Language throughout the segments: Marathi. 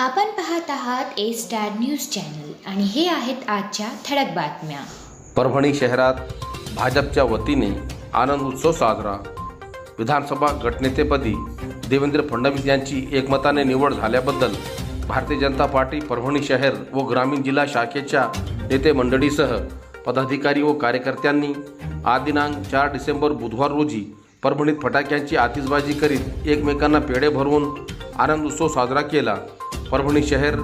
आपण पाहत आहात ए स्टार न्यूज चॅनल आणि हे आहेत आजच्या ठळक बातम्या. परभणी शहरात भाजपच्या वतीने आनंद उत्सव साजरा. विधानसभा गटनेतेपदी देवेंद्र फडणवीस यांची एकमताने निवड झाल्याबद्दल भारतीय जनता पार्टी परभणी शहर व ग्रामीण जिल्हा शाखेच्या नेते मंडळीसह पदाधिकारी व कार्यकर्त्यांनी आज दिनांक चार डिसेंबर बुधवार रोजी परभणीत फटाक्यांची आतिषबाजी करीत एकमेकांना पेढे भरवून आनंद उत्सव साजरा केला. परभणी शहर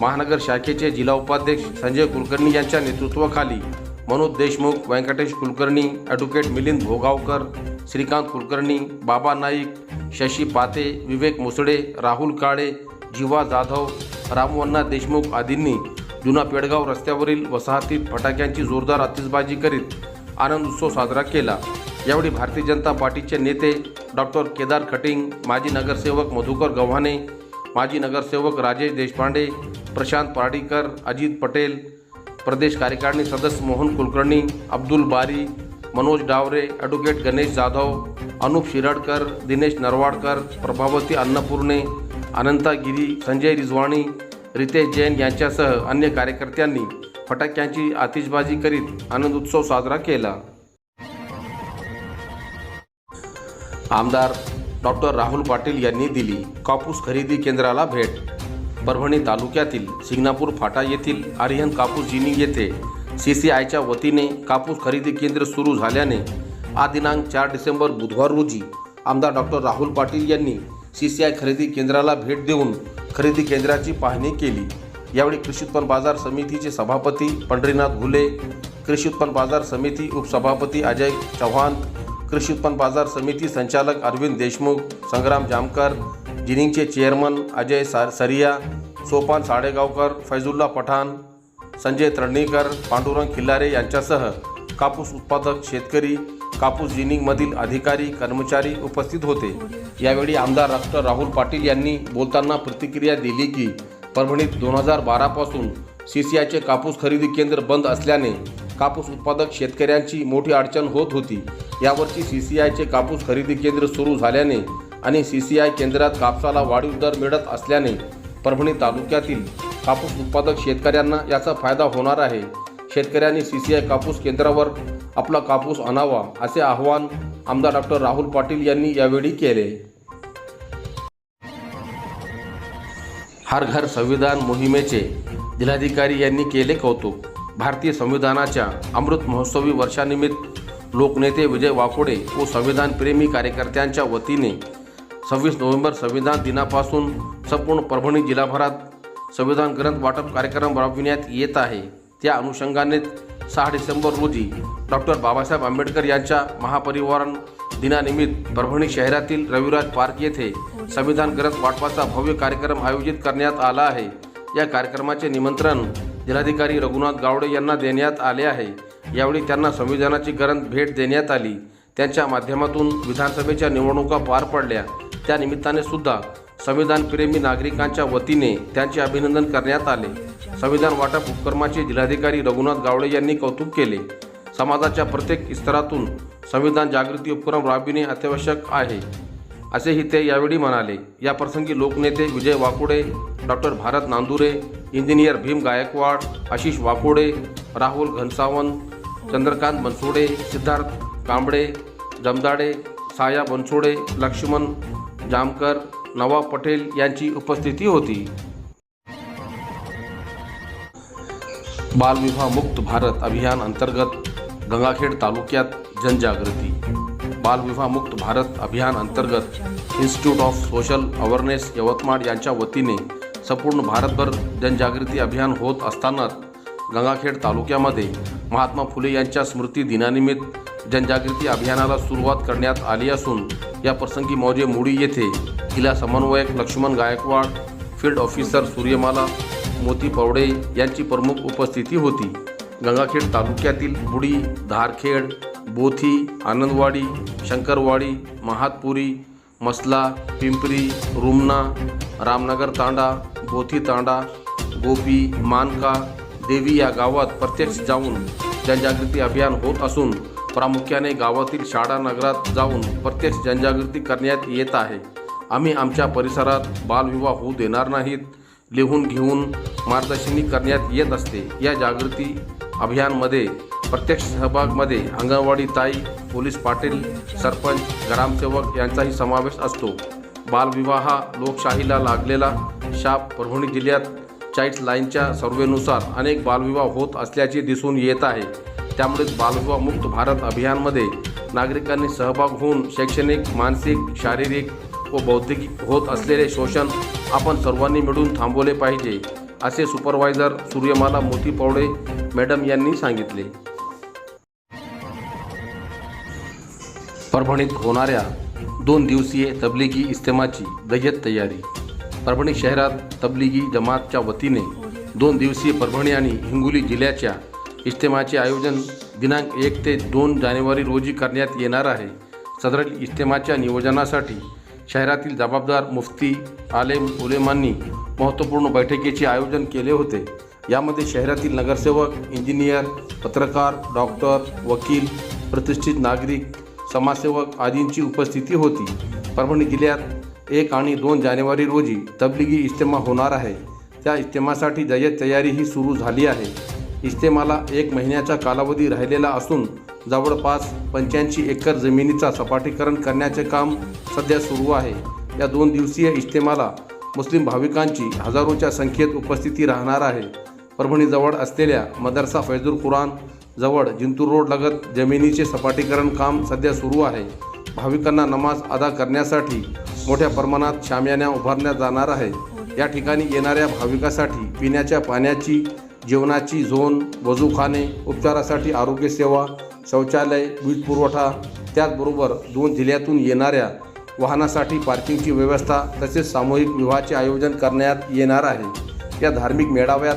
महानगर शाखेचे जिल्हा उपाध्यक्ष संजय कुलकर्णी यांच्या नेतृत्वाखाली मनोज देशमुख व्यंकटेश कुलकर्णी ॲडव्होकेट मिलिंद भोगावकर श्रीकांत कुलकर्णी बाबा नाईक शशी पाते विवेक मुसडे राहुल काळे जीवा जाधव रामवन्ना देशमुख आदींनी जुना पेडगाव रस्त्यावरील वसाहतीत फटाक्यांची जोरदार आतिषबाजी करीत आनंद उत्सव साजरा केला. यावेळी भारतीय जनता पार्टीचे नेते डॉक्टर केदार खटिंग माजी नगरसेवक मधुकर गव्हाणे माजी नगरसेवक राजेश देशपांडे प्रशांत पार्डीकर अजित पटेल प्रदेश कार्यकारिणी सदस्य मोहन कुलकर्णी अब्दुल बारी मनोज डावरे ॲडव्होकेट गणेश जाधव अनुप शिरडकर दिनेश नरवाडकर प्रभावती अन्नपूर्णे अनंता गिरी संजय रिजवाणी रितेश जैन यांच्यासह अन्य कार्यकर्त्यांनी फटाक्यांची आतिषबाजी करीत आनंद उत्सव साजरा केला. आमदार डॉक्टर राहुल पाटील यांनी दिली कापूस खरेदी केंद्राला भेट. परभणी तालुक्यातील सिंगणापूर फाटा येथील आर्यन कापूस जिनिंग येथे सी सी आयच्या वतीने कापूस खरेदी केंद्र सुरू झाल्याने आ दिनांक चार डिसेंबर बुधवार रोजी आमदार डॉक्टर राहुल पाटील यांनी सी सी आय खरेदी केंद्राला भेट देऊन खरेदी केंद्राची पाहणी केली. यावेळी कृषी उत्पन्न बाजार समितीचे सभापती पंढरीनाथ घुले कृषी उत्पन्न बाजार समिती उपसभापती अजय चव्हाण कृषी उत्पन्न बाजार समिती संचालक अरविंद देशमुख संग्राम जामकर जिनिंगचे चेअरमन अजय सार सरिया सोपान साडेगावकर फैजुल्ला पठाण संजय तळणीकर पांडुरंग खिल्लारे यांच्यासह कापूस उत्पादक शेतकरी कापूस जिनिंगमधील अधिकारी कर्मचारी उपस्थित होते. यावेळी आमदार डॉक्टर राहुल पाटील यांनी बोलताना प्रतिक्रिया दिली की परभणीत दोन हजार बारापासून सी सी आयचे कापूस खरेदी केंद्र बंद असल्याने कापूस उत्पादक शेतकऱ्यांची मोठी अडचण होत होती. यावर्षी सी सी आयचे कापूस खरेदी केंद्र सुरू झाल्याने आणि सी सी आय केंद्रात कापसाला वाढीव दर मिळत असल्याने परभणी तालुक्यातील कापूस उत्पादक शेतकऱ्यांना याचा फायदा होणार आहे. शेतकऱ्यांनी सी सी आय कापूस केंद्रावर आपला कापूस आणावा असे आवाहन आमदार डॉक्टर राहुल पाटील यांनी यावेळी केले. हर घर संविधान मोहिमेचे जिल्हाधिकारी यांनी केले कौतुक. भारतीय संविधानाच्या अमृत महोत्सवी वर्षानिमित्त लोकनेते विजय वाकोडे व संविधानप्रेमी कार्यकर्त्यांच्या वतीने सव्वीस नोव्हेंबर संविधान दिनापासून संपूर्ण परभणी जिल्हाभरात संविधान ग्रंथ वाटप कार्यक्रम राबविण्यात येत आहे. त्या अनुषंगाने सहा डिसेंबर रोजी डॉक्टर बाबासाहेब आंबेडकर यांच्या महापरिवारण दिनानिमित्त परभणी शहरातील रविराज पार्क येथे संविधान ग्रंथ वाटपाचा भव्य कार्यक्रम आयोजित करण्यात आला आहे. या कार्यक्रमाचे निमंत्रण जिल्हाधिकारी रघुनाथ गावडे यांना देण्यात आले आहे. यावेळी त्यांना संविधानाची ग्रंथ भेट देण्यात आली. त्यांच्या माध्यमातून विधानसभेच्या निवडणुका पार पडल्या. त्या निमित्ताने सुद्धा संविधानप्रेमी नागरिकांच्या वतीने त्यांचे अभिनंदन करण्यात आले. संविधान वाटप उपक्रमाचे जिल्हाधिकारी रघुनाथ गावडे यांनी कौतुक केले. समाजाच्या प्रत्येक स्तरातून संविधान जागृती उपक्रम राबविणे अत्यावश्यक आहे असेही ते यावेळी म्हणाले. या प्रसंगी लोकनेते विजय वाकुडे डॉक्टर भारत नांदुरे इंजिनियर भीम गायकवाड आशिष वाकोडे राहुल घनसावंत चंद्रकांत बनसोडे सिद्धार्थ कांबळे जमदाडे साया बनसोडे लक्ष्मण जामकर नवाब पटेल यांची उपस्थिती होती. बालविवाह मुक्त भारत अभियान अंतर्गत गंगाखेड तालुक्यात जनजागृती. बालविवाह मुक्त भारत अभियान अंतर्गत institute of social awareness Yavatmal यांच्या वतीने संपूर्ण भारतभर जनजागृती अभियान होत असतानाच गंगाखेड तालुक्यामध्ये महात्मा फुले यांच्या स्मृती दिनानिमित्त जनजागृती अभियानाला सुरुवात करण्यात आली असून या प्रसंगी मौजे मुडी येथे जिल्हा समन्वयक लक्ष्मण गायकवाड फील्ड ऑफिसर सूर्यमाला मोती पवडे यांची प्रमुख उपस्थिती होती. गंगाखेड तालुक्यातील बुडी धारखेड बोथी आनंदवाडी शंकरवाडी महातपुरी मसला पिंपरी रुमना रामनगर तांडा पोथी तांडा गोपी मानका देवी या गावात प्रत्यक्ष जाऊन जनजागृती अभियान होत असून प्रामुख्याने गावातील शाळा नगरात जाऊन प्रत्यक्ष जनजागृती करण्यात येत आहे. आम्ही आमच्या परिसरात बालविवाह होऊ देणार नाहीत लिहून घेऊन मार्गदर्शनी करण्यात येत असते. या जागृती अभियानमध्ये प्रत्यक्ष सहभागमध्ये अंगणवाडी ताई पोलीस पाटील सरपंच ग्रामसेवक यांचाही समावेश असतो. बालविवाह लोकशाहीला लागलेला शाप परभणी जिल्ह्यात चाईल्ड लाईनच्या सर्वेनुसार अनेक बालविवाह होत असल्याचे दिसून येत आहे. त्यामुळेच बालविवाह मुक्त भारत अभियानमध्ये नागरिकांनी सहभाग होऊन शैक्षणिक मानसिक शारीरिक व बौद्धिक होत असलेले शोषण आपण सर्वांनी मिळून थांबवले पाहिजे असे सुपरवायझर सूर्यमाला मोती पवडे मॅडम यांनी सांगितले. परभणीत होणाऱ्या दोन दिवसीय तबलिगी इस्तेमाची दय्यत तयारी परभणी शहरात तबलिगी जमातच्या वतीने दोन दिवसीय परभणी आणि हिंगोली जिल्ह्याच्या इज्तेमाचे आयोजन दिनांक एक ते दोन जानेवारी रोजी करण्यात येणार आहे. सदर इज्तेमाच्या नियोजनासाठी शहरातील जबाबदार मुफ्ती आलेम उलेमांनी महत्त्वपूर्ण बैठकीचे आयोजन केले होते. यामध्ये शहरातील नगरसेवक इंजिनियर पत्रकार डॉक्टर वकील प्रतिष्ठित नागरिक समाजसेवक आदींची उपस्थिती होती. परभणी जिल्ह्यात एक आणि दोन जानेवारी रोजी तबलिगी इस्तेमा होणार आहे. त्या इज्तेमासाठी जय्यत तयारीही सुरू झाली आहे. इस्तेमाला एक महिन्याचा कालावधी राहिलेला असून जवळपास पंच्याऐंशी एकर जमिनीचा सपाटीकरण करण्याचे काम सध्या सुरू आहे. या दोन दिवसीय इस्तेमाला मुस्लिम भाविकांची हजारोच्या संख्येत उपस्थिती राहणार आहे. परभणीजवळ असलेल्या मदरसा फैजुल कुरान जवळ जिंतूर रोडलगत जमिनीचे सपाटीकरण काम सध्या सुरू आहे. भाविकांना नमाज अदा करण्यासाठी मोठ्या प्रमाणात शाम्यान्या उभारण्यात जाणार आहे. या ठिकाणी येणाऱ्या भाविकासाठी पिण्याच्या पाण्याची जेवणाची झोन वजूखाने उपचारासाठी आरोग्यसेवा शौचालय वीज पुरवठा त्याचबरोबर दोन जिल्ह्यातून येणाऱ्या वाहनासाठी पार्किंगची व्यवस्था तसेच सामूहिक विवाहाचे आयोजन करण्यात येणार आहे. या धार्मिक मेळाव्यात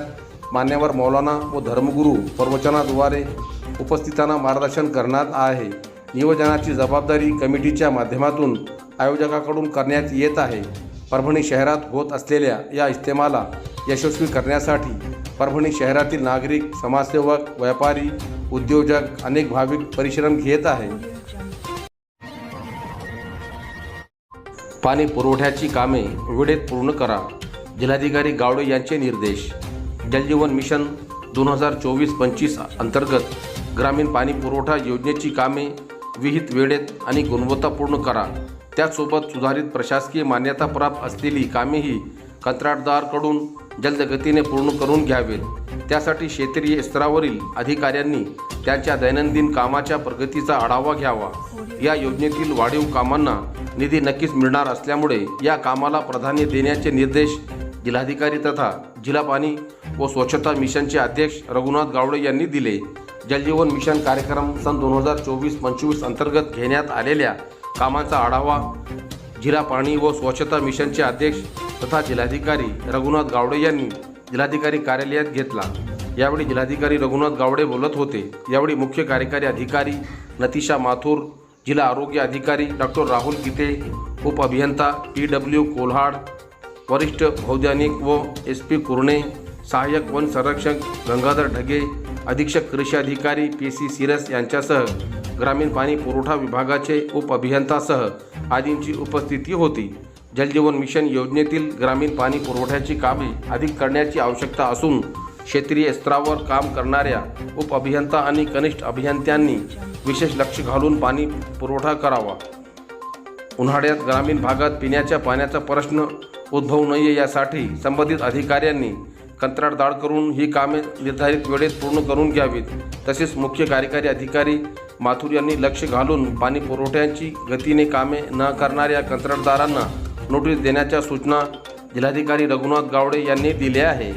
मान्यवर मौलाना व धर्मगुरू प्रवचनाद्वारे उपस्थितांना मार्गदर्शन करण्यात आहे. नियोजनाची जबाबदारी कमिटीच्या माध्यमातून आयोजकाकडून करण्यात येत आहे. परभणी शहरात होत असलेल्या या इस्तेमाला यशस्वी करण्यासाठी परभणी शहरातील नागरिक समाजसेवक व्यापारी उद्योजक अनेक भाविक परिश्रम घेत आहे. पाणी पुरवठ्याची कामे वेळेत पूर्ण करा जिल्हाधिकारी गावडे यांचे निर्देश. जलजीवन मिशन दोन हजार चोवीस पंचवीस अंतर्गत ग्रामीण पाणी पुरवठा योजनेची कामे विहित वेळेत आणि गुणवत्तापूर्ण करा. त्याचसोबत सुधारित प्रशासकीय मान्यताप्राप्त असलेली कामेही कंत्राटदारकडून जलदगतीने पूर्ण करून घ्यावेत. त्यासाठी क्षेत्रीय स्तरावरील अधिकाऱ्यांनी त्यांच्या दैनंदिन कामाच्या प्रगतीचा आढावा घ्यावा. या योजनेतील वाढीव कामांना निधी नक्कीच मिळणार असल्यामुळे या कामाला प्राधान्य देण्याचे निर्देश जिल्हाधिकारी तथा जिल्हा पाणी व स्वच्छता मिशनचे अध्यक्ष रघुनाथ गावडे यांनी दिले. जलजीवन मिशन कार्यक्रम सन दोन हजार चोवीस पंचवीस अंतर्गत घेण्यात आलेल्या कामांचा आढावा जिल्हा पाणी व स्वच्छता मिशनचे अध्यक्ष तथा जिल्हाधिकारी रघुनाथ गावडे यांनी जिल्हाधिकारी कार्यालयात घेतला. यावेळी जिल्हाधिकारी रघुनाथ गावडे बोलत होते. यावेळी मुख्य कार्यकारी अधिकारी नतिशा माथूर जिल्हा आरोग्य अधिकारी डॉक्टर राहुल गीते उप अभियंता पी डब्ल्यू कोल्हाड वरिष्ठ भौद्यानिक व एस पी कुर्णे सहाय्यक वन संरक्षक गंगाधर ढगे अधीक्षक कृषी अधिकारी पी सी सिरस यांच्यासह ग्रामीण पाणी पुरवठा विभागाचे उप अभियंतासह आदींची उपस्थिती होती. जलजीवन मिशन योजनेतील ग्रामीण पाणी पुरवठ्याची कामे अधिक करण्याची आवश्यकता असून क्षेत्रीय स्तरावर काम करणाऱ्या उप अभियंता आणि कनिष्ठ अभियंत्यांनी विशेष लक्ष घालून पाणी पुरवठा करावा. उन्हाळ्यात ग्रामीण भागात पिण्याच्या पाण्याचा प्रश्न उद्भवू नये यासाठी संबंधित अधिकाऱ्यांनी कंत्राटदार करून ही कामे निर्धारित वेळेत पूर्ण करून घ्यावीत. तसेच मुख्य कार्यकारी अधिकारी माथुर यांनी लक्ष घालून पाणी पुरवठ्याची गतीने कामे न करणाऱ्या कंत्राटदारांना नोटीस देण्याच्या सूचना जिल्हाधिकारी रघुनाथ गावडे यांनी दिल्या आहे.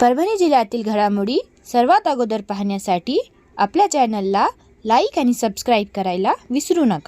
परभणी जिल्ह्यातील घडामोडी सर्वात अगोदर पाहण्यासाठी आपल्या चॅनलला लाईक आणि सबस्क्राईब करायला विसरू नका.